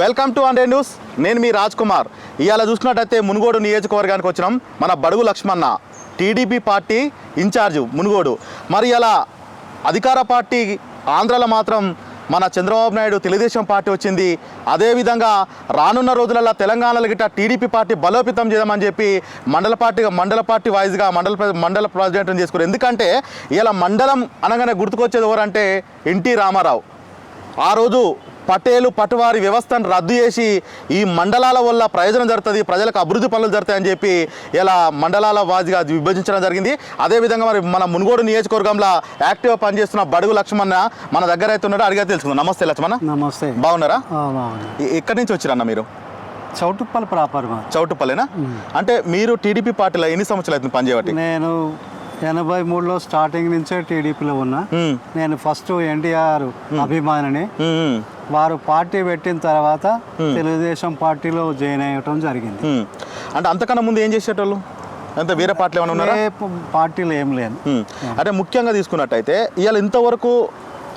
Welcome to అండే news. నేను మీ రాజ్ కుమార్. ఇవాళ చూసుకున్నట్టయితే మునుగోడు నియోజకవర్గానికి వచ్చినాం. మన Badugu Lakshmana TDP party incharge Munugode. మరి ఇలా అధికార పార్టీ ఆంధ్రాలో మాత్రం మన చంద్రబాబు నాయుడు తెలుగుదేశం పార్టీ వచ్చింది. అదేవిధంగా రానున్న రోజులలో తెలంగాణలో గిట్ట టీడీపీ పార్టీ బలోపేతం చేద్దామని చెప్పి మండల పార్టీగా మండల పార్టీ వైజ్గా మండల మండల ప్రెసిడెంట్ని చేసుకున్నారు. ఎందుకంటే ఇలా మండలం అనగానే గుర్తుకొచ్చేది ఎవరంటే ఎన్టీ రామారావు. ఆ రోజు పటేలు పటువారి వ్యవస్థను రద్దు చేసి ఈ మండలాల వల్ల ప్రయోజనం జరుగుతుంది ప్రజలకు అభివృద్ధి పనులు జరుగుతాయని చెప్పి ఇలా మండలాల వాజిగా విభజించడం జరిగింది. అదేవిధంగా మరి మన మునుగోడు నియోజకవర్గంలో యాక్టివ్గా పనిచేస్తున్న బడుగు లక్ష్మణ మన దగ్గర అయితే ఉన్నాడు అడిగా తెలుసుకుందాం. నమస్తే లక్ష్మణ నమస్తే. బాగున్నారా? ఎక్కడి నుంచి వచ్చిరన్న మీరు? చౌటుప్పల్ ప్రాపర్ మా చౌటుపల్లేనా అంటే మీరు టీడీపీ పార్టీలో ఎన్ని సంవత్సరాలు అవుతుంది పనిచేయబట్టి? నేను ఎనభై మూడులో స్టార్టింగ్ నుంచే టీడీపీలో ఉన్నా నేను ఫస్ట్ ఎన్టీఆర్ అభిమానిని. వారు పార్టీ పెట్టిన తర్వాత తెలుగుదేశం పార్టీలో జాయిన్ అయ్యటం జరిగింది. అంటే అంతకన్నా ముందు ఏం చేసేటోళ్ళు? అంత వేరే పార్టీలు ఏమైనా ఉన్నారా? పార్టీలో ఏం లేను. ఉమ్. అంటే ముఖ్యంగా తీసుకున్నట్టయితే ఇవాళ ఇంతవరకు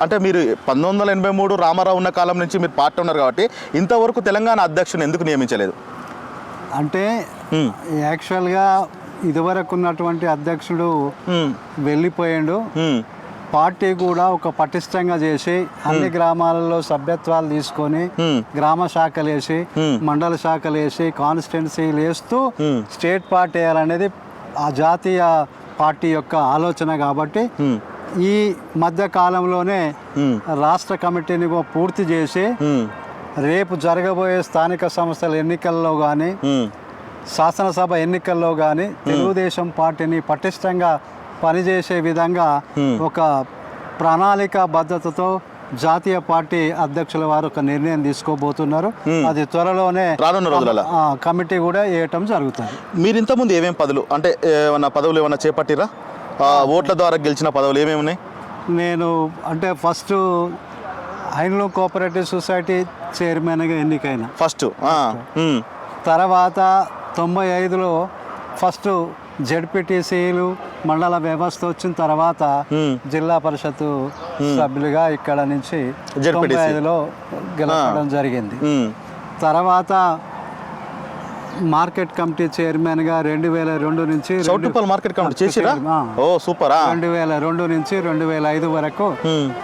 అంటే మీరు పంతొమ్మిది వందల ఎనభై మూడు రామారావు ఉన్న కాలం నుంచి మీరు పార్టీ ఉన్నారు కాబట్టి ఇంతవరకు తెలంగాణ అధ్యక్షుని ఎందుకు నియమించలేదు? అంటే యాక్చువల్గా ఇదివరకు ఉన్నటువంటి అధ్యక్షుడు వెళ్ళిపోయిండు. పార్టీ కూడా ఒక పటిష్టంగా చేసి అన్ని గ్రామాలలో సభ్యత్వాలు తీసుకొని గ్రామ శాఖలు వేసి. మండల శాఖలు వేసి కాన్స్టిట్యున్సీలు వేస్తూ. స్టేట్ పార్టీ వేయాలనేది ఆ జాతీయ పార్టీ యొక్క ఆలోచన కాబట్టి ఈ మధ్య కాలంలోనే రాష్ట్ర కమిటీని పూర్తి చేసి రేపు జరగబోయే స్థానిక సంస్థల ఎన్నికల్లో కానీ శాసనసభ ఎన్నికల్లో కానీ తెలుగుదేశం పార్టీని పటిష్టంగా పనిచేసే విధంగా Hmm. ఒక ప్రణాళిక భద్రతతో జాతీయ పార్టీ అధ్యక్షుల వారు ఒక నిర్ణయం తీసుకోబోతున్నారు. Hmm. అది త్వరలోనే రానున్న రోజులలో? కమిటీ కూడా వేయటం జరుగుతుంది. మీరు ఇంతకుముందు ఏమేం పదవులు అంటే ఏమన్నా పదవులు ఏమన్నా చేపట్టిరా? ఓట్ల ద్వారా గెలిచిన పదవులు ఏమేమి ఉన్నాయి? నేను అంటే ఫస్ట్ హైన్లూమ్ కోఆపరేటివ్ సొసైటీ చైర్మన్గా ఎన్నికైన. ఫస్ట్ తర్వాత తొంభై ఐదులో ఫస్ట్ జడ్పీటీసీలు మండల వ్యవస్థ వచ్చిన తర్వాత జిల్లా పరిషత్ సభ్యులుగా ఇక్కడ నుంచి. తొంభై ఐదులో గెలవడం జరిగింది. తర్వాత మార్కెట్ కమిటీ చైర్మన్గా రెండు వేల రెండు నుంచి మార్కెట్ కమిటీ. ఓ సూపరా. రెండు వేల రెండు నుంచి రెండు వేల ఐదు వరకు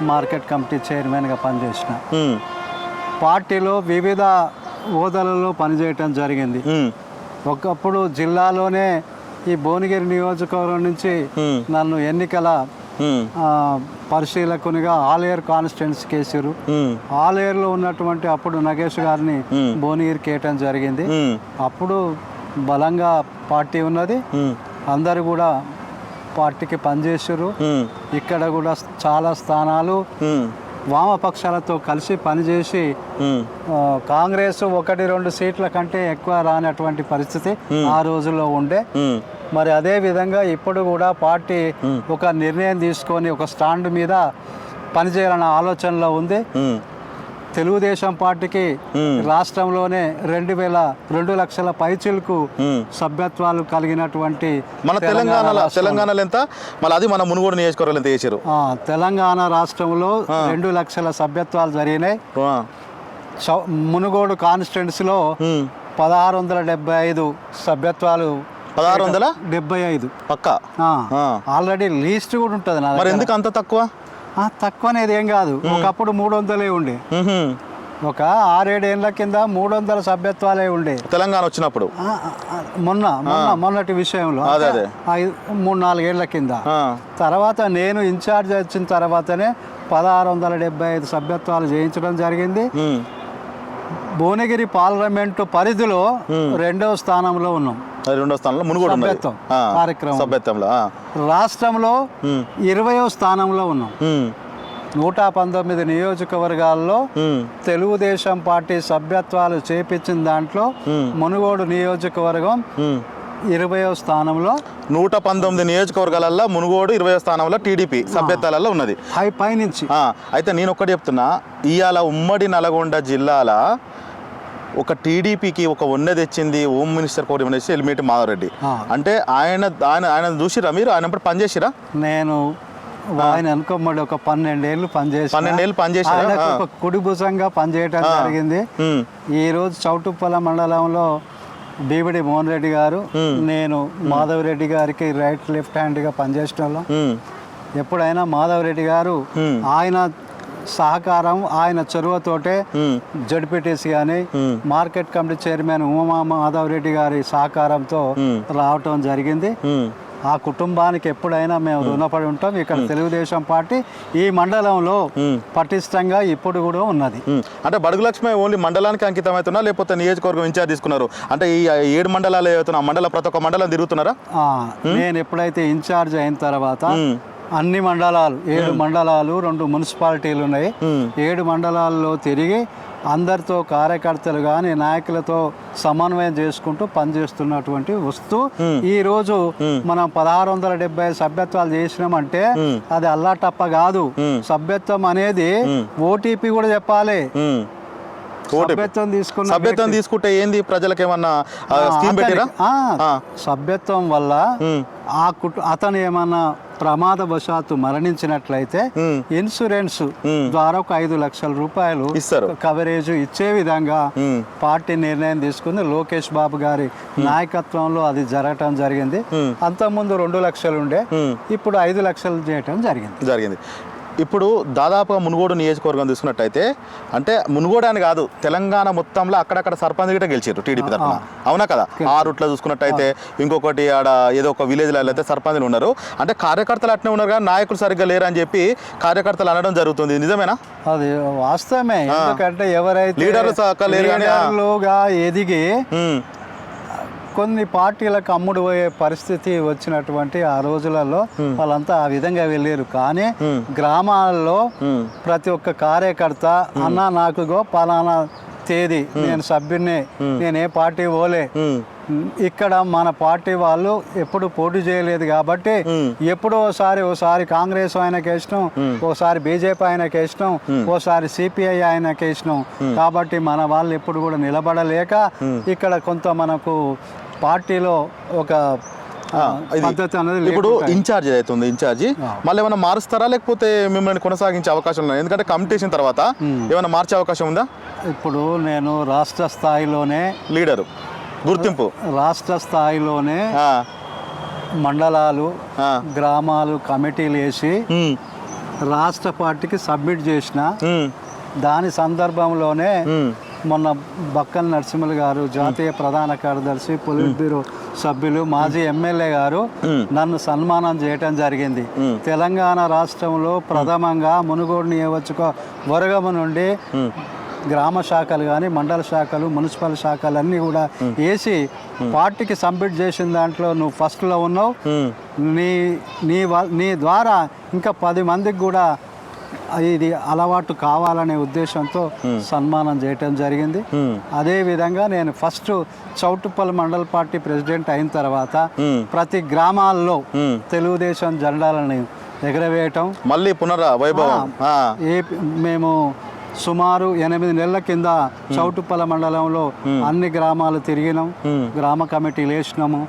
మార్కెట్ కమిటీ చైర్మన్గా పనిచేసిన. ఉమ్, పార్టీలో వివిధ హోదాలలో పనిచేయటం జరిగింది. ఒకప్పుడు జిల్లాలోనే ఈ భువనగిరి నియోజకవర్గం నుంచి నన్ను ఎన్నికల పరిశీలకునిగా ఆలేరు కాన్స్టిట్యున్సీ కేసారు. ఉమ్, ఆలేరులో ఉన్నటువంటి అప్పుడు నగేష్ గారిని. భువనగిరికి వేయటం జరిగింది. అప్పుడు బలంగా పార్టీ ఉన్నది. అందరు కూడా పార్టీకి పనిచేసారు ఇక్కడ కూడా చాలా స్థానాలు. వామపక్షాలతో కలిసి పనిచేసి కాంగ్రెస్ ఒకటి రెండు సీట్ల కంటే ఎక్కువ రానటువంటి పరిస్థితి ఆ రోజుల్లో ఉండే. మరి అదే విధంగా ఇప్పుడు కూడా పార్టీ ఒక నిర్ణయం తీసుకొని ఒక స్టాండ్ మీద పనిచేయాలన్న ఆలోచనలో ఉంది. తెలుగుదేశం పార్టీకి రాష్ట్రంలోనే రెండు వేల రెండు లక్షల పైచిలకు. సభ్యత్వాలు కలిగినటువంటి మన తెలంగాణలో తెలంగాణలో ఎంత? మళ్ళీ అది మన మునుగోడు నియోజకవర్గంలో ఎంత ఆ, తెలంగాణ రాష్ట్రంలో రెండు లక్షల సభ్యత్వాలు జరిగినాయి. మునుగోడు కాన్స్టిట్యున్సీలో పదహారు వందల డెబ్బై ఐదు సభ్యత్వాలు పదహారు వందల? డెబ్బై ఐదు. పక్క. ఆల్రెడీ లీస్ట్ కూడా ఉంటుంది మరి. ఎందుకు అంత తక్కువ? తక్కువ అనేది ఏం కాదు. ఒకప్పుడు మూడు వందలే ఉండే. ఒక ఆరేడేళ్ళ కింద మూడు వందల సభ్యత్వాలే ఉండే. తెలంగాణ వచ్చినప్పుడు? మొన్న మొన్న మొన్నటి విషయంలో. మూడు నాలుగేళ్ళ కింద. తర్వాత నేను ఇన్ఛార్జ్ వచ్చిన తర్వాతనే పదహారు వందల డెబ్బై ఐదు సభ్యత్వాలు చేయించడం జరిగింది. భువనగిరి పార్లమెంటు పరిధిలో రెండవ స్థానంలో ఉన్నాం. రెండో స్థానంలో మునుగోడు కార్యక్రమం. సభ్యత్వంలో. రాష్ట్రంలో ఇరవయో స్థానంలో ఉన్నాం. నూట పంతొమ్మిది నియోజకవర్గాల్లో తెలుగుదేశం పార్టీ సభ్యత్వాలు చేపించిన దాంట్లో మునుగోడు నియోజకవర్గం. ఇరవయో స్థానంలో నూట పంతొమ్మిది నియోజకవర్గాలలో మునుగోడు ఇరవై స్థానంలో టీడీపీ సభ్యత్వాలలో ఉన్నది. పై పైనుంచి. అయితే నేను ఒక్కటి చెప్తున్నా. ఇవాళ ఉమ్మడి నల్గొండ జిల్లాల ఒక టీడీపీకి ఒక ఉన్నది తెచ్చింది హోమ్ మినిస్టర్ కోటి మినిస్టర్ ఎలిమినేట్ మాధవరెడ్డి. అంటే ఆయన ఆయన ఆయన చూసిరా మీరు? ఆయన పనిచేసిరా నేను ఆయన అనుకోమడి ఒక పన్నెండేళ్ళు పనిచేసి పన్నెండేళ్ళు పనిచేశారా? ఆయనకు ఆ. ఒక కుడి భుజంగా పనిచేయటం జరిగింది. ఈ రోజు చౌటుప్పల మండలంలో బీబిడి మోహన్ రెడ్డి గారు నేను మాధవ్ రెడ్డి గారికి రైట్ లెఫ్ట్ హ్యాండ్గా పనిచేసిన వాళ్ళం ఎప్పుడైనా మాధవ్ రెడ్డి గారు. ఆయన సహకారం ఆయన చొరవతోటే ZPTC Hmm. Market committee chairman Uma Madhav Reddy గారి సహకారంతో. రావటం జరిగింది. ఆ కుటుంబానికి ఎప్పుడైనా మేము రుణపడి ఉంటాం. ఇక్కడ తెలుగుదేశం పార్టీ ఈ మండలంలో. పటిష్టంగా ఇప్పుడు కూడా ఉన్నది. అంటే బడుగు లక్ష్మి ఓన్లీ మండలానికి అంకితం అవుతున్నా లేకపోతే నియోజకవర్గం ఇన్ఛార్జ్ తీసుకున్నారు? అంటే ఈ ఏడు మండలాలు అవుతున్నా మండల ప్రతి ఒక్క మండలం తిరుగుతున్నారా? నేను ఎప్పుడైతే ఇన్ఛార్జ్ అయిన తర్వాత అన్ని మండలాలు ఏడు మండలాలు రెండు మున్సిపాలిటీలు ఉన్నాయి. ఏడు మండలాల్లో తిరిగి అందరితో కార్యకర్తలు కానీ నాయకులతో సమన్వయం చేసుకుంటూ పనిచేస్తున్నటువంటి వస్తూ ఈ రోజు మనం పదహారు వందల డెబ్బై సభ్యత్వాలు చేసినామంటే అది అల్లాటప్ప కాదు. సభ్యత్వం అనేది ఓటీపీ కూడా చెప్పాలి. సభ్యత్వం తీసుకున్న సభ్యత్వం తీసుకుంటే ఏంది? ప్రజలకు ఏమన్నా స్కీమ్ పెట్టిరా. సభ్యత్వం వల్ల ఆ కుటు అతను ఏమన్నా ప్రమాదవశాత్తు మరణించినట్లయితే ఇన్సూరెన్స్. ద్వారా ఒక ఐదు లక్షల రూపాయలు ఇస్తారు. కవరేజ్ ఇచ్చే విధంగా పార్టీ నిర్ణయం తీసుకుంది. లోకేష్ బాబు గారి నాయకత్వంలో అది జరగటం జరిగింది. అంతకుముందు రెండు లక్షలు ఉండే. ఇప్పుడు ఐదు లక్షలు చేయటం జరిగింది. జరిగింది. ఇప్పుడు దాదాపుగా మునుగోడు నియోజకవర్గం తీసుకున్నట్టయితే అంటే మునుగోడు అని కాదు తెలంగాణ మొత్తంలో అక్కడక్కడ సర్పంచ్ గిట్ట గెలిచారు టీడీపీ తరఫున. అవునా కదా? ఆ రూట్లో చూసుకున్నట్టయితే ఇంకొకటి ఆడ ఏదో ఒక విలేజ్లో అయితే సర్పంచ్లు ఉన్నారు. అంటే కార్యకర్తలు అట్నే ఉన్నారు కానీ నాయకులు సరిగ్గా లేరు అని చెప్పి కార్యకర్తలు అనడం జరుగుతుంది. నిజమేనా? అది వాస్తవమే. ఎందుకంటే ఎవరైతే లీడర్లు ఎదిగి కొన్ని పార్టీలకు అమ్ముడు పోయే పరిస్థితి వచ్చినటువంటి ఆ రోజులలో వాళ్ళంతా ఆ విధంగా వెళ్ళారు. కానీ గ్రామాల్లో ప్రతి ఒక్క కార్యకర్త అన్న నాకు గో పలానా తేదీ నేను సభ్యుడిని నేను పార్టీ పోలే. ఇక్కడ మన పార్టీ వాళ్ళు ఎప్పుడు పోటీ చేయలేదు కాబట్టి ఎప్పుడో ఒకసారి ఓసారి కాంగ్రెస్ ఆయనకి ఇష్టం ఓసారి బీజేపీ ఆయనకి ఇష్టం ఓసారి సిపిఐ ఆయనకి ఇష్టం. కాబట్టి మన వాళ్ళు ఎప్పుడు కూడా నిలబడలేక ఇక్కడ కొంత మనకు పార్టీలో ఒక పద్ధతి అనేది ఇప్పుడు ఇన్ఛార్జ్ అవుతుంది ఇన్ఛార్జి మళ్ళీ ఏమైనా మారుస్తారా? లేకపోతే మిమ్మల్ని కొనసాగించే అవకాశం ఉందా ఎందుకంటే కంపిటీషన్ తర్వాత ఏమైనా మార్చే అవకాశం ఉందా? ఇప్పుడు నేను రాష్ట్ర స్థాయిలోనే లీడరు. గుర్తింపు. రాష్ట్ర స్థాయిలోనే మండలాలు గ్రామాలు కమిటీలు వేసి రాష్ట్ర పార్టీకి సబ్మిట్ చేసిన దాని సందర్భంలోనే మొన్న బక్కల నరసింహులు గారు జాతీయ ప్రధాన కార్యదర్శి పొలిట్ బ్యూరో సభ్యులు మాజీ ఎమ్మెల్యే గారు నన్ను సన్మానం చేయటం జరిగింది. తెలంగాణ రాష్ట్రంలో ప్రథమంగా మునుగోడు నియోజక వర్గము నుండి గ్రామ శాఖలు కానీ మండల శాఖలు మున్సిపల్ శాఖలు అన్నీ కూడా వేసి పార్టీకి సబ్మిట్ చేసిన దాంట్లో నువ్వు ఫస్ట్లో ఉన్నావు. నీ నీ వ- నీ ద్వారా ఇంకా పది మందికి కూడా ఇది అలవాటు కావాలనే ఉద్దేశంతో సన్మానం చేయటం జరిగింది. ఉమ్, అదే విధంగా నేను first Choutuppal mandal party president అయిన తర్వాత ఉమ్, ప్రతి గ్రామాల్లో. తెలుగుదేశం జెండాలని ఎగరవేయటం. మళ్ళీ పునర వైభవం. ఆ, ఏ మేము సుమారు ఎనిమిది నెలల కింద చౌటుప్పల మండలంలో అన్ని గ్రామాలు తిరిగినాం. గ్రామ కమిటీలు వేసినాము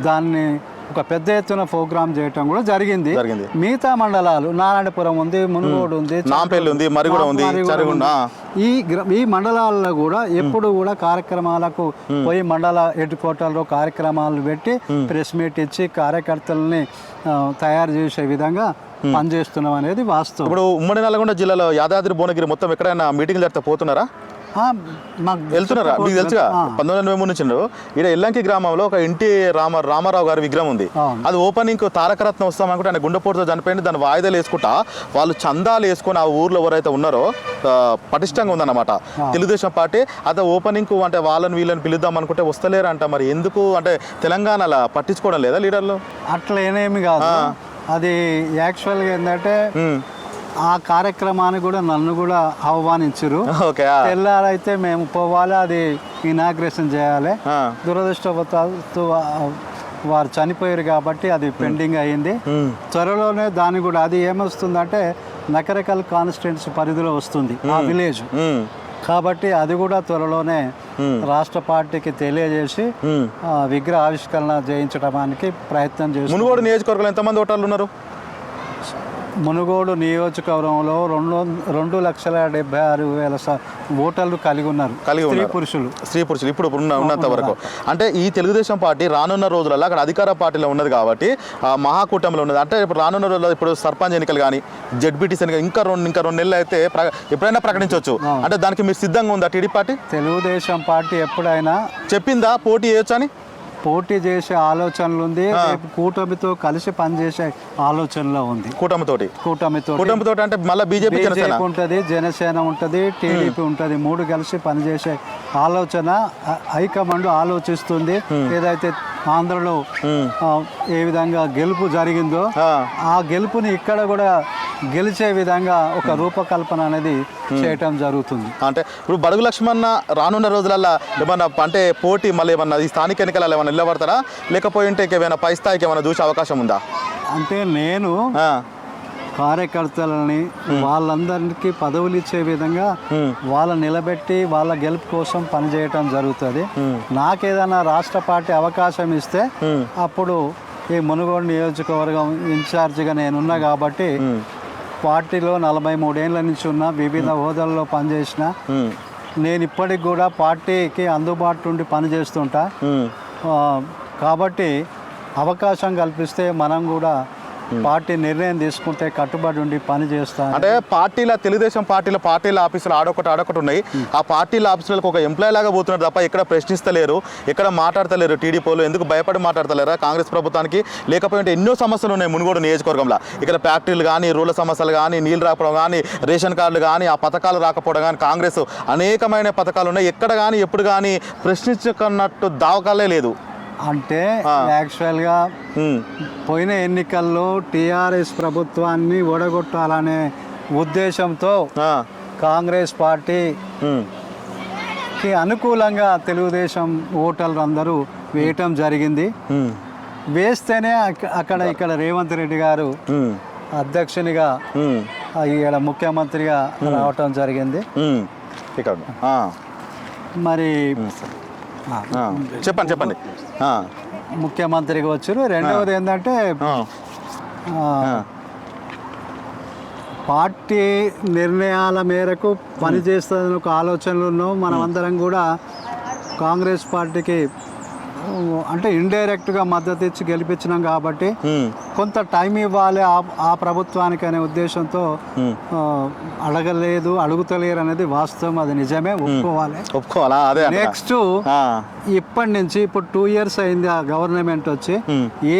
దాన్ని ఒక పెద్ద ఎత్తున ప్రోగ్రామ్ చేయటం కూడా జరిగింది. మిగతా మండలాలు నారాయణపురం ఉంది మునుగోడు ఉంది నాంపల్లి ఉంది మరిగూడ ఉంది. ఈ ఈ మండలాల్లో కూడా ఎప్పుడు కూడా కార్యక్రమాలకు పోయి మండల హెడ్ క్వార్టర్లో కార్యక్రమాలు పెట్టి ప్రెస్ మీట్ ఇచ్చి కార్యకర్తలని తయారు చేసే విధంగా పనిచేస్తున్నాం అనేది వాస్తవం. ఇప్పుడు ఉమ్మడి నల్గొండ జిల్లాలో యాదాద్రి భువనగిరి మొత్తం ఎక్కడైనా మీటింగ్ జరిగితే పోతున్నారా? వెళ్తున్నారా? మీకు తెలుసుగా? పంతొమ్మిది వందల ఎనభై మూడు నుంచి ఇక్కడ ఎల్లంకి గ్రామంలో ఒక ఇంటి రామ రామారావు గారి విగ్రహం ఉంది. అది ఓపెనింగ్ తారకరత్నం వస్తాం అనుకుంటే ఆయన గుండెపోటుతో చనిపోయింది దాని వాయిదాలు వేసుకుంటా వాళ్ళు చందాలు వేసుకొని ఆ ఊర్లో ఎవరైతే ఉన్నారో పటిష్టంగా ఉందన్నమాట. తెలుగుదేశం పార్టీ అదే ఓపెనింగ్ అంటే వాళ్ళని వీళ్ళని పిలుద్దాం అనుకుంటే వస్తలేరంట. మరి ఎందుకు? అంటే తెలంగాణలో పట్టించుకోవడం లేదా లీడర్లు? అట్లా ఏనేమి కాదు. అది యాక్చువల్గా ఏంటంటే. ఆ కార్యక్రమాన్ని కూడా నన్ను కూడా ఆహ్వానించరు. తెల్లారైతే మేము పోవాలి అది ఇనాగ్రేషన్ చేయాలి. దురదృష్టవశాత్తు వారు చనిపోయారు కాబట్టి అది పెండింగ్ అయ్యింది. త్వరలోనే దాన్ని కూడా అది ఏమొస్తుందంటే నకరకల్ కాన్స్టిట్యున్సీ పరిధిలో వస్తుంది ఆ విలేజ్. కాబట్టి అది కూడా త్వరలోనే. రాష్ట్ర పార్టీకి తెలియజేసి విగ్రహ ఆవిష్కరణ చేయించడానికి ప్రయత్నం మునుగోడు నియోజకవర్గంలో ఎంతమంది ఓటర్లు ఉన్నారు మునుగోడు నియోజకవర్గంలో రెండు రెండు లక్షల డెబ్బై ఆరు వేల ఓటర్లు కలిగి ఉన్నారు. కలిగి స్త్రీ ఉన్నారు. పురుషులు. స్త్రీ పురుషులు ఇప్పుడు ఉన్న ఉన్నంత వరకు. అంటే ఈ తెలుగుదేశం పార్టీ రానున్న రోజులలో అక్కడ అధికార పార్టీలో ఉన్నది కాబట్టి ఆ మహాకూటమిలో ఉన్నది. అంటే ఇప్పుడు రానున్న రోజుల్లో ఇప్పుడు సర్పంచ్ ఎన్నికలు కానీ జడ్బీటీసీ ఎన్నికలు ఇంకా రెండు ఇంకా రెండు నెలలు అయితే ఎప్పుడైనా ప్రకటించవచ్చు. అంటే దానికి మీరు సిద్ధంగా ఉందా టీడీ పార్టీ? తెలుగుదేశం పార్టీ ఎప్పుడైనా చెప్పిందా పోటీ చేయొచ్చు అని పోటీ చేసే ఆలోచనలు ఉంది రేపు కూటమితో కలిసి పనిచేసే ఆలోచనలో ఉంది. కూటమితోటి. కూటమితో కూటమితోటి అంటే మళ్ళీ బీజేపీ ఉంటుంది జనసేన ఉంటుంది టీడీపీ ఉంటుంది మూడు కలిసి పనిచేసే ఆలోచన హైకమాండ్ ఆలోచిస్తుంది. ఏదైతే ఆంధ్రలో ఏ విధంగా గెలుపు జరిగిందో ఆ. గెలుపుని ఇక్కడ కూడా గెలిచే విధంగా ఒక రూపకల్పన అనేది చేయటం జరుగుతుంది. అంటే ఇప్పుడు బడుగు లక్ష్మణ రానున్న రోజులల్లో ఏమన్నా అంటే పోటీ మళ్ళీ ఏమన్నా ఈ స్థానిక ఎన్నికలలో ఏమన్నా నిలబడతారా? లేకపోతే ఏమైనా పై స్థాయికి ఏమైనా చూసే అవకాశం ఉందా? అంటే నేను కార్యకర్తలని వాళ్ళందరికీ పదవులు ఇచ్చే విధంగా వాళ్ళ నిలబెట్టి వాళ్ళ గెలుపు కోసం పనిచేయటం జరుగుతుంది. నాకేదైనా రాష్ట్ర పార్టీ అవకాశం ఇస్తే అప్పుడు ఈ మునుగోడు నియోజకవర్గం ఇన్ఛార్జిగా నేనున్నా కాబట్టి పార్టీలో నలభై మూడేళ్ళ నుంచి ఉన్న వివిధ హోదాల్లో పనిచేసిన నేను ఇప్పటికి కూడా పార్టీకి అందుబాటు ఉండి పనిచేస్తుంటా. కాబట్టి అవకాశం కల్పిస్తే మనం కూడా పార్టీ నిర్ణయం తీసుకుంటే కట్టుబడి ఉండి పని చేస్తాను అంటే పార్టీల తెలుగుదేశం పార్టీల పార్టీల ఆఫీసులు ఆడొకటి ఆడొకటి ఉన్నాయి. ఆ పార్టీల ఆఫీసులకు ఒక ఎంప్లాయ్ లాగా పోతున్నారు తప్ప ఎక్కడ ప్రశ్నిస్తలేరు ఎక్కడ మాట్లాడతలేరు టీడీపీలు. ఎందుకు భయపడి మాట్లాడతలేరా కాంగ్రెస్ ప్రభుత్వానికి? లేకపోతే ఎన్నో సమస్యలు ఉన్నాయి మునుగోడు నియోజకవర్గంలో. ఇక్కడ ఫ్యాక్టరీలు కానీ రూల సమస్యలు కానీ నీళ్ళు రాకపోవడం కానీ రేషన్ కార్డులు కానీ ఆ పథకాలు రాకపోవడం కానీ కాంగ్రెస్ అనేకమైన పథకాలు ఉన్నాయి. ఎక్కడ కానీ ఎప్పుడు కానీ ప్రశ్నించుకున్నట్టు దావకాలే లేదు. అంటే యాక్చువల్గా ఉమ్, పోయిన ఎన్నికల్లో టీఆర్ఎస్ ప్రభుత్వాన్ని ఓడగొట్టాలనే ఉద్దేశంతో కాంగ్రెస్ పార్టీకి అనుకూలంగా తెలుగుదేశం ఓటర్లు అందరూ వేయటం జరిగింది. వేస్తేనే అక్క- అక్కడ ఇక్కడ రేవంత్ రెడ్డి గారు అధ్యక్షునిగా ఇక్కడ ముఖ్యమంత్రిగా రావటం జరిగింది. మరి. చెప్పండి చెప్పండి. ముఖ్యమంత్రిగా వచ్చారు. రెండవది ఏంటంటే పార్టీ నిర్ణయాల మేరకు పనిచేస్తుందని ఒక ఆలోచనలు ఉన్నాం మనం అందరం కూడా కాంగ్రెస్ పార్టీకి అంటే ఇండైరెక్ట్గా మద్దతు ఇచ్చి గెలిపించినాం కాబట్టి కొంత టైం ఇవ్వాలి ఆ ప్రభుత్వానికి అనే ఉద్దేశంతో అడగలేదు అడుగుతలేరు అనేది వాస్తవం అది నిజమే ఒప్పుకోవాలి. ఒప్పుకోవాలా? అదే. నెక్స్ట్ ఇప్పటి నుంచి ఇప్పుడు టూ ఇయర్స్ అయింది ఆ గవర్నమెంట్ వచ్చి.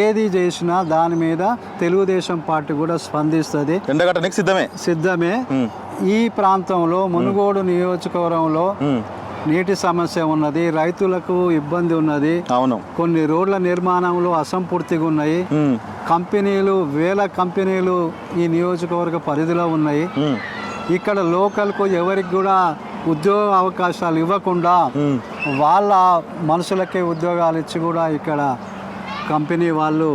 ఏది చేసినా దాని మీద తెలుగుదేశం పార్టీ కూడా స్పందిస్తుంది. సిద్ధమే? సిద్ధమే. ఈ ప్రాంతంలో మునుగోడు నియోజకవర్గంలో నీటి సమస్య ఉన్నది రైతులకు ఇబ్బంది ఉన్నది. అవును. కొన్ని రోడ్ల నిర్మాణంలో అసంపూర్తిగా ఉన్నాయి. కంపెనీలు వేల కంపెనీలు ఈ నియోజకవర్గ పరిధిలో ఉన్నాయి. ఇక్కడ లోకల్కు ఎవరికి కూడా ఉద్యోగ అవకాశాలు ఇవ్వకుండా వాళ్ళ మనుషులకే ఉద్యోగాలు ఇచ్చి కూడా ఇక్కడ కంపెనీ వాళ్ళు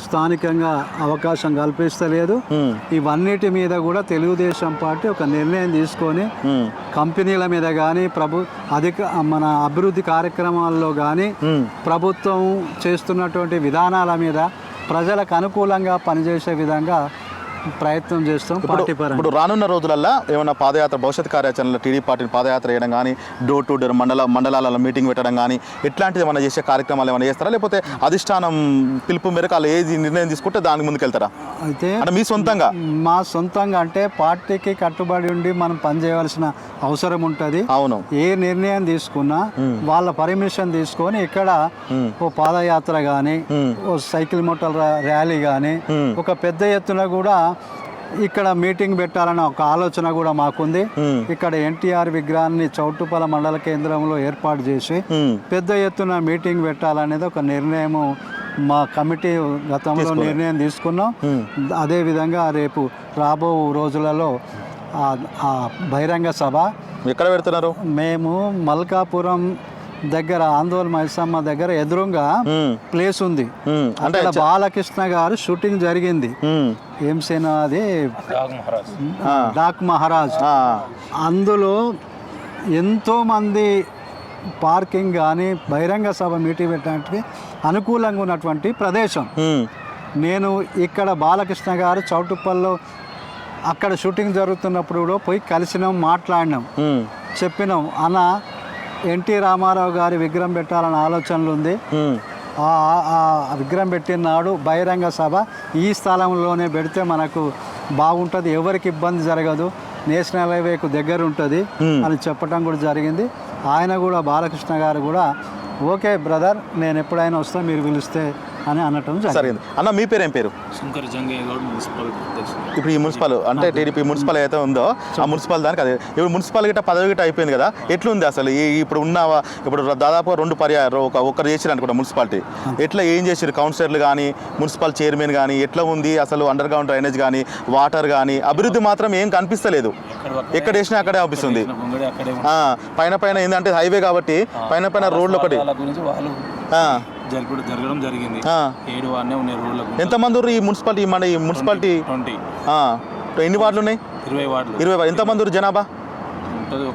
స్థానికంగా అవకాశం కల్పిస్తలేదు. ఉమ్, ఇవన్నిటి మీద కూడా తెలుగుదేశం పార్టీ ఒక నిర్ణయం తీసుకొని ఉమ్, కంపెనీల మీద కానీ ప్రభు అధిక మన అభివృద్ధి కార్యక్రమాల్లో కానీ ఉమ్. ప్రభుత్వం చేస్తున్నటువంటి విధానాల మీద ప్రజలకు అనుకూలంగా పనిచేసే విధంగా ప్రయత్నం చేస్తాం ఇప్పుడు పార్టీ పరంగా. ఇప్పుడు రానున్న రోజులల్లో ఏమైనా పాదయాత్ర భవిష్యత్ కార్యాచరణలో టీడీ పార్టీని పాదయాత్ర చేయడం కానీ డోర్ టు డోర్ మండల మండలాలలో మీటింగ్ పెట్టడం కానీ ఇట్లాంటిది ఏమైనా చేసే కార్యక్రమాలు ఏమైనా చేస్తారా? లేకపోతే అధిష్టానం పిలుపు మేరకు వాళ్ళు ఏది నిర్ణయం తీసుకుంటే దానికి ముందుకెళ్తారా? అయితే అంటే మీ సొంతంగా? మా సొంతంగా అంటే పార్టీకి కట్టుబడి ఉండి మనం పనిచేయవలసిన అవసరం ఉంటుంది. అవును. ఏ నిర్ణయం తీసుకున్నా వాళ్ళ పర్మిషన్ తీసుకొని ఇక్కడ ఓ పాదయాత్ర కానీ ఓ సైకిల్ మోటార్ ర్యా- ర్యాలీ కానీ ఒక పెద్ద ఎత్తున కూడా ఇక్కడ మీటింగ్ పెట్టాలన్న ఒక ఆలోచన కూడా మాకుంది. ఇక్కడ ఎన్టీఆర్ విగ్రహాన్ని చౌటుపల మండల కేంద్రంలో ఏర్పాటు చేసి పెద్ద ఎత్తున మీటింగ్ పెట్టాలనేది ఒక నిర్ణయం మా కమిటీ గతంలో నిర్ణయం తీసుకున్నాం. అదే విధంగా రేపు రాబో రోజులలో బహిరంగ సభ ఎక్కడ పెడుతున్నారు? మేము మల్కాపురం దగ్గర ఆందోళన మైసమ్మ దగ్గర ఎదురుగా ప్లేస్ ఉంది. అంటే అక్కడ బాలకృష్ణ గారు షూటింగ్ జరిగింది. ఏం సినిమా అది. డాక్ మహారాజ్. ఆ, అందులో ఎంతోమంది పార్కింగ్ కానీ బహిరంగ సభ మీటింగ్ పెట్టడానికి అనుకూలంగా ఉన్నటువంటి ప్రదేశం. నేను ఇక్కడ బాలకృష్ణ గారు చౌటుప్పల్లో అక్కడ షూటింగ్ జరుగుతున్నప్పుడు కూడా పోయి కలిసినాం మాట్లాడినాం. చెప్పినాం అన్న ఎన్టీ రామారావు గారి విగ్రహం పెట్టాలని ఆలోచనలు ఉంది. ఆ విగ్రహం పెట్టిన నాడు బహిరంగ సభ ఈ స్థలంలోనే పెడితే మనకు బాగుంటుంది. ఎవరికి ఇబ్బంది జరగదు. నేషనల్ హైవేకు దగ్గర ఉంటుంది అని చెప్పడం కూడా జరిగింది. ఆయన కూడా బాలకృష్ణ గారు కూడా ఓకే బ్రదర్ నేను ఎప్పుడైనా వస్తే మీరు పిలిస్తే అని అనటం జరిగింది సరే అన్న మీ పేరు ఏం పేరు? శంకర్ మున్సిపల్ ఇప్పుడు ఈ మున్సిపల్ అంటే టీడీపీ మున్సిపల్ అయితే ఉందో ఆ మున్సిపల్ దానికి అదే. ఇప్పుడు మున్సిపల్ గిట్ట పదవి గిట్ట అయిపోయింది కదా ఎట్లుంది అసలు? ఈ ఇప్పుడు ఉన్న ఇప్పుడు దాదాపు రెండు పర్యాయ ఒక ఒక్కరు చేసిరు అనుకుంటా మున్సిపాలిటీ. ఎట్లా ఏం చేసిరు కౌన్సిలర్లు కానీ మున్సిపల్ చైర్మన్ కానీ ఎట్లా ఉంది అసలు అండర్ గ్రౌండ్ డ్రైనేజ్ కానీ వాటర్ కానీ అభివృద్ధి మాత్రం ఏం కనిపిస్తలేదు. ఎక్కడ వేసినా అక్కడే అనిపిస్తుంది. పైన పైన ఏంటంటే హైవే కాబట్టి పైన పైన రోడ్లు ఒకటి. జరిపి జరగడం జరిగింది. ఏడు వాడినే ఉన్నాయి రోడ్లకు. ఎంతమంది ఉర్రు ఈ మున్సిపాలిటీ మన ఈ మున్సిపాలిటీ? ట్వంటీ ఆ, ఎన్ని వార్డులు ఉన్నాయి? ఇరవై వార్డులు. ఇరవై ఎంతమంది ఉర్రు జనాభా? ఉంటుంది ఒక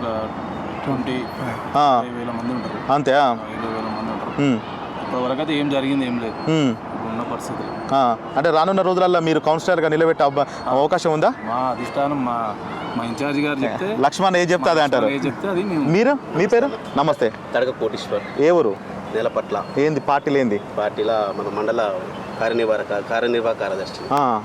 ట్వంటీ వేల మంది ఉంటారు. అంతే ఆ. ఇరవై వేల మంది ఉంటారు. ఇప్పటివరకు అయితే ఏం జరిగింది ఏం లేదు. ఉన్న పరిస్థితి. ఆ, అంటే రానున్న రోజులలో మీరు కౌన్సిలర్గా నిలబెట్టే అబ్బ- అవకాశం ఉందా? మా అధిష్టానం మా మా ఇన్ఛార్జి గారు చెప్తే లక్ష్మణ్ ఏం చెప్తే అదే అంటారు మీరు? మీ పేరు? నమస్తే. తడక కోటీశ్వర్. ఏ ఊరు? నేలపట్ల ఏంది పార్టీలు ఏంది పార్టీల మన మండల కార్యనిర్వాహక కార్యనిర్వాహక కార్యదర్శి.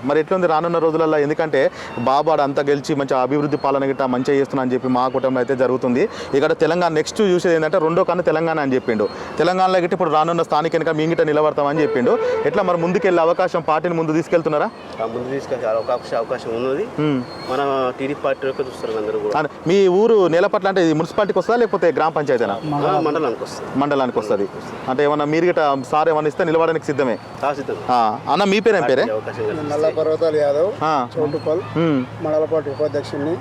మరి ఎట్లుంది రానున్న రోజులలో ఎందుకంటే బాబాడు అంతా గెలిచి మంచి అభివృద్ధి పాలన గిట్ట మంచిగా చేస్తున్నా అని చెప్పి మా కుటుంబం అయితే జరుగుతుంది. ఇక్కడ తెలంగాణ నెక్స్ట్ చూసేది ఏంటంటే రెండో కన్నా తెలంగాణ అని చెప్పిండు. తెలంగాణలో గిట్ట ఇప్పుడు రానున్న స్థానిక ఎన్నిక మీ గిట్ట నిలబడతామని చెప్పిండు. ఎట్లా మరి ముందుకెళ్ళే అవకాశం పార్టీని ముందు తీసుకెళ్తున్నారా? ముందు తీసుకొచ్చే అవకాశం అవకాశం ఉన్నది. మన టీడీ పార్టీ చూస్తారు అందరూ కూడా. ఆ, మీ ఊరు నేలపట్ల అంటే మున్సిపాలిటీకి వస్తుందా లేకపోతే గ్రామ పంచాయతీనా? మండలానికి వస్తుంది. మండలానికి వస్తుంది. అంటే ఏమన్నా మీరు గిట్ట సార్ ఏమన్నా ఇస్తే నిలబడడానికి సిద్ధమే? ఆ, అన్న మీ పేరేం పేరే? అవకాశం కలిగిస్తే. నల్ల పర్వతాలు యాదవ్ చౌటుపల్ మండలపాటి ఉపాధ్యక్షుడిని.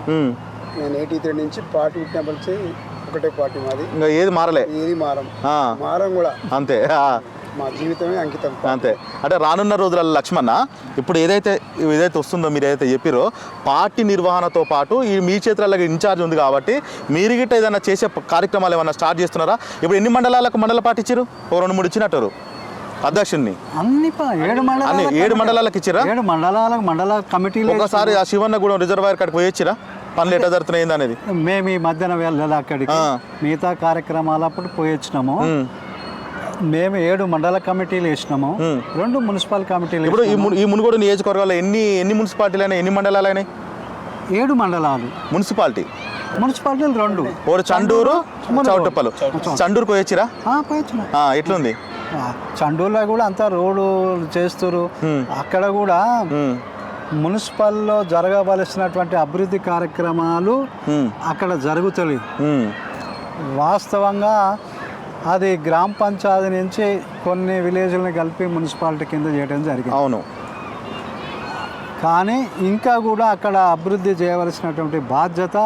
నేను ఎయిటీ త్రీ నుంచి పార్టీ పుట్టినప్పటి ఒకటే పార్టీ మాది. ఇంకా ఏది మారలే? ఏది మారం. మారం కూడా. అంతే ఆ, మా జీవితమే అంకితం. అంతే. అంటే రానున్న రోజులలో లక్ష్మణ ఇప్పుడు ఏదైతే ఏదైతే వస్తుందో మీరు ఏదైతే చెప్పిరో పార్టీ నిర్వహణతో పాటు ఈ మీ చేతులలో ఇన్ఛార్జ్ ఉంది కాబట్టి మీరు గిట్ట ఏదైనా చేసే కార్యక్రమాలు ఏమైనా స్టార్ట్ చేస్తున్నారా? ఇప్పుడు ఎన్ని మండలాలకు మండల పార్టీ ఇచ్చారు ఓ రెండు మూడు ఇచ్చినట్టు అధ్యక్షుడిని అన్ని ఏడు అన్ని మండలాలకు ఏడు మండలాలకు ఇచ్చిరా? ఏడు మండలాలకు మండల కమిటీలు ఒకసారి ఆ శివన్నగూడెం రిజర్వాయర్ కాడికి పోయొచ్చిరా పనులు ఎట్లా జరుగుతున్నాయి అనేది మేము ఈ మధ్యన వెళ్ళాలి అక్కడికి. మిగతా కార్యక్రమాలప్పుడు పోయి వచ్చినాము. మేము ఏడు మండల కమిటీలు వేసినాము. రెండు మున్సిపల్ కమిటీలు ఇప్పుడు ఈ మునుగోడు నియోజకవర్గాల్లో ఎన్ని ఎన్ని మున్సిపాలిటీలు అయినాయి ఎన్ని మండలాలు అయినాయి? ఏడు మండలాలు. మున్సిపాలిటీ? మున్సిపాలిటీలు రెండు. ఒకటి చండూరు చౌటుప్పలు. చండూరుకు పోయి. ఆ, ఎట్లుంది? చండూరులో కూడా అంతా రోడ్డు చేస్తురు అక్కడ కూడా మున్సిపల్లో జరగవలసినటువంటి అభివృద్ధి కార్యక్రమాలు అక్కడ జరుగుతలేవు ఉమ్, వాస్తవంగా అది గ్రామ పంచాయతీ నుంచి కొన్ని విలేజ్లను కలిపి మున్సిపాలిటీ కింద చేయడం జరిగింది. అవును. కానీ ఇంకా కూడా అక్కడ అభివృద్ధి చేయవలసినటువంటి బాధ్యత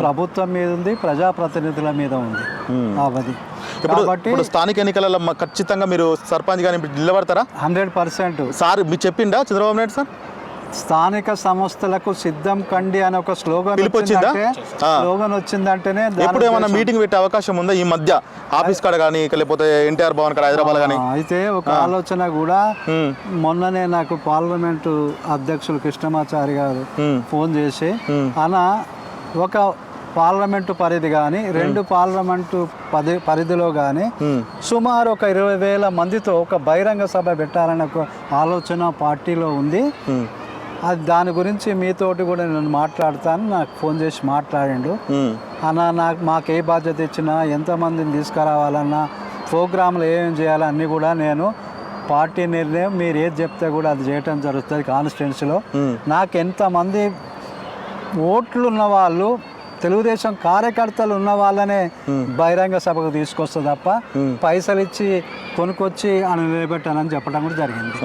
ప్రభుత్వం మీద ఉంది ప్రజాప్రతినిధుల మీద ఉంది కాబట్టి ఇప్పుడు స్థానిక ఎన్నికలలో మ- ఖచ్చితంగా మీరు సర్పంచ్ కానీ నిలబడతారా? Hundred percent. సార్ మీరు చెప్పిండా చంద్రబాబు నాయుడు సార్? స్థానిక సంస్థలకు సిద్ధం కండి అనే ఒక స్లోగన్? వచ్చిందంటే. స్లోగన్ వచ్చిందంటేనే దాని ఎప్పుడు ఏమైనా మీటింగ్ పెట్టే అవకాశం ఉందా? ఈ మధ్య ఆఫీస్ కాడ కానీ లేకపోతే ఎన్టీఆర్ భవన్ కాడ హైదరాబాద్ కానీ అయితే ఒక ఆలోచన కూడా మొన్ననే నాకు పార్లమెంటు అధ్యక్షులు కృష్ణమాచారి గారు ఫోన్ చేసి అన్న ఒక పార్లమెంటు పరిధి కానీ రెండు పార్లమెంటు పది పరిధిలో కానీ సుమారు ఒక ఇరవై వేల మందితో ఒక బహిరంగ సభ పెట్టాలనే ఒక ఆలోచన పార్టీలో ఉంది. అది దాని గురించి మీతోటి కూడా నేను మాట్లాడతాను. నాకు ఫోన్ చేసి మాట్లాడిండు. అన్న నాకు మాకు ఏ బాధ్యత ఇచ్చినా ఎంతమందిని తీసుకురావాలన్నా ప్రోగ్రాంలు ఏమేమి చేయాలి అన్నీ కూడా నేను పార్టీ నిర్ణయం మీరు ఏది చెప్తే కూడా అది చేయటం జరుగుతుంది కాన్స్టిట్యున్సీలో. నాకు ఎంతమంది ఓట్లు ఉన్న వాళ్ళు తెలుగుదేశం కార్యకర్తలు ఉన్న వాళ్ళనే బహిరంగ సభకు తీసుకొస్తే తప్ప పైసలు ఇచ్చి కొనుక్కొచ్చి అని నిలబెట్టానని చెప్పడం కూడా జరిగింది.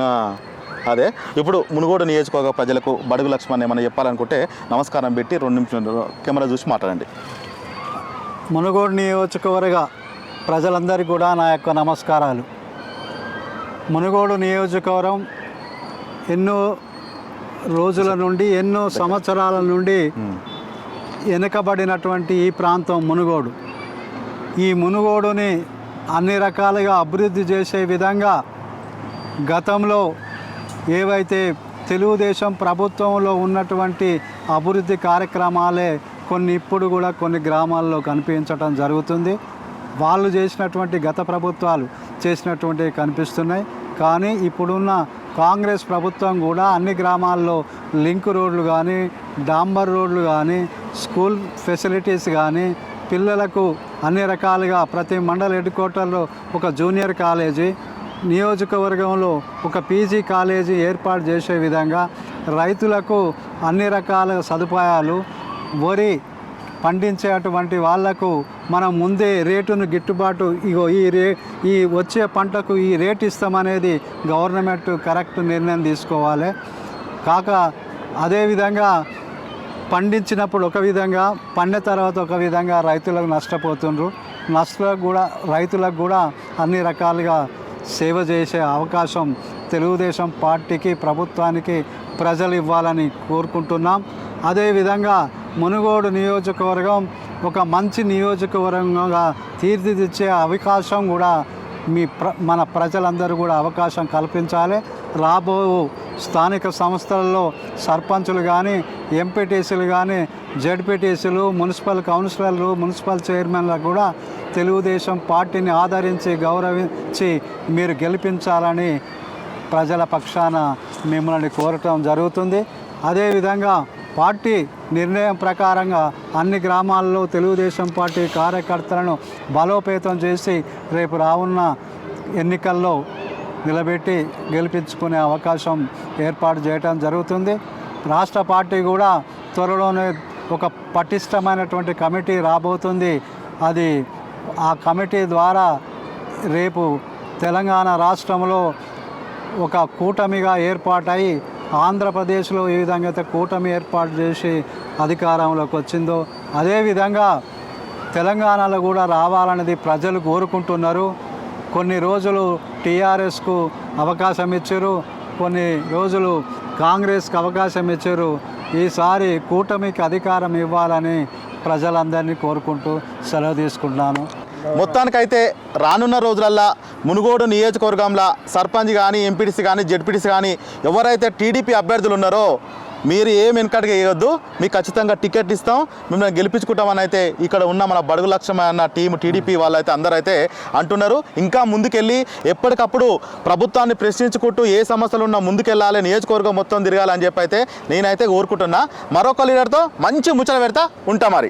అదే ఇప్పుడు మునుగోడు నియోజకవర్గ ప్రజలకు బడుగు లక్ష్మణ్ ఏమైనా చెప్పాలనుకుంటే నమస్కారం పెట్టి రెండు నిమిషాలు కెమెరా చూసి మాట్లాడండి. మునుగోడు నియోజకవర్గ ప్రజలందరికీ కూడా నా యొక్క నమస్కారాలు. మునుగోడు నియోజకవర్గం ఎన్నో రోజుల నుండి ఎన్నో సంవత్సరాల నుండి వెనుకబడినటువంటి ఈ ప్రాంతం మునుగోడు. ఈ మునుగోడుని అన్ని రకాలుగా అభివృద్ధి చేసే విధంగా గతంలో ఏవైతే తెలుగుదేశం ప్రభుత్వంలో ఉన్నటువంటి అభివృద్ధి కార్యక్రమాలే కొన్ని ఇప్పుడు కూడా కొన్ని గ్రామాల్లో కనిపించడం జరుగుతుంది. వాళ్ళు చేసినటువంటి గత ప్రభుత్వాలు చేసినటువంటివి కనిపిస్తున్నాయి. కానీ ఇప్పుడున్న కాంగ్రెస్ ప్రభుత్వం కూడా అన్ని గ్రామాల్లో లింక్ రోడ్లు కానీ డాంబర్ రోడ్లు కానీ స్కూల్ ఫెసిలిటీస్ కానీ పిల్లలకు అన్ని రకాలుగా ప్రతి మండల హెడ్ క్వార్టర్లో ఒక జూనియర్ కాలేజీ నియోజకవర్గంలో ఒక పీజీ కాలేజీ ఏర్పాటు చేసే విధంగా రైతులకు అన్ని రకాల సదుపాయాలు వరి పండించేటువంటి వాళ్ళకు మనం ముందే రేటును గిట్టుబాటు ఇగో ఈ రే ఈ వచ్చే పంటకు ఈ రేట్ ఇస్తామనేది గవర్నమెంట్ కరెక్ట్ నిర్ణయం తీసుకోవాలి. కాక అదేవిధంగా పండించినప్పుడు ఒక విధంగా పండిన తర్వాత ఒక విధంగా రైతులకు నష్టపోతుండ్రు. నష్టాలకు కూడా రైతులకు కూడా అన్ని రకాలుగా సేవ చేసే అవకాశం తెలుగుదేశం పార్టీకి ప్రభుత్వానికి ప్రజలు ఇవ్వాలని కోరుకుంటున్నాం. అదేవిధంగా మునుగోడు నియోజకవర్గం ఒక మంచి నియోజకవర్గంగా తీర్చిదిచ్చే అవకాశం కూడా మీ ప్ర మన ప్రజలందరూ కూడా అవకాశం కల్పించాలి. రాబో స్థానిక సంస్థలలో సర్పంచులు కానీ ఎంపీటీసీలు కానీ జడ్పీటీసీలు మున్సిపల్ కౌన్సిలర్లు మున్సిపల్ చైర్మన్లకు కూడా తెలుగుదేశం పార్టీని ఆదరించి గౌరవించి మీరు గెలిపించాలని ప్రజల పక్షాన మిమ్మల్ని కోరటం జరుగుతుంది. అదేవిధంగా పార్టీ నిర్ణయం ప్రకారంగా అన్ని గ్రామాల్లో తెలుగుదేశం పార్టీ కార్యకర్తలను బలోపేతం చేసి రేపు రావున్న ఎన్నికల్లో నిలబెట్టి గెలిపించుకునే అవకాశం ఏర్పాటు చేయడం జరుగుతుంది. రాష్ట్ర పార్టీ కూడా త్వరలోనే ఒక పటిష్టమైనటువంటి కమిటీ రాబోతుంది. అది ఆ కమిటీ ద్వారా రేపు తెలంగాణ రాష్ట్రంలో ఒక కూటమిగా ఏర్పాటై ఆంధ్రప్రదేశ్లో ఏ విధంగా అయితే కూటమి ఏర్పాటు చేసి అధికారంలోకి వచ్చిందో అదేవిధంగా తెలంగాణలో కూడా రావాలనేది ప్రజలు కోరుకుంటున్నారు. కొన్ని రోజులు టీఆర్ఎస్కు అవకాశం ఇచ్చారు కొన్ని రోజులు కాంగ్రెస్కు అవకాశం ఇచ్చారు. ఈసారి కూటమికి అధికారం ఇవ్వాలని ప్రజలందరినీ కోరుకుంటూ సెలవు తీసుకుంటున్నాను. మొత్తానికైతే రానున్న రోజులల్లా మునుగోడు నియోజకవర్గంలో సర్పంచ్ కానీ ఎంపీటీసీ కానీ జడ్పీటీసీ కానీ ఎవరైతే టీడీపీ అభ్యర్థులు ఉన్నారో మీరు ఏం వెనకటిగా వేయొద్దు. మీకు ఖచ్చితంగా టికెట్ ఇస్తాం. మిమ్మల్ని గెలిపించుకుంటామని అయితే ఇక్కడ ఉన్న మన బడుగు లక్ష్యం అన్న టీం టీడీపీ వాళ్ళైతే అందరూ అయితే అంటున్నారు. ఇంకా ముందుకెళ్ళి ఎప్పటికప్పుడు ప్రభుత్వాన్ని ప్రశ్నించుకుంటూ ఏ సమస్యలు ఉన్నా ముందుకెళ్ళాలి నియోజకవర్గం మొత్తం తిరగాలని చెప్పి అయితే నేనైతే కోరుకుంటున్నా. మరొక లీడర్తో మంచి ముచ్చట పెడతా ఉంటా మరి.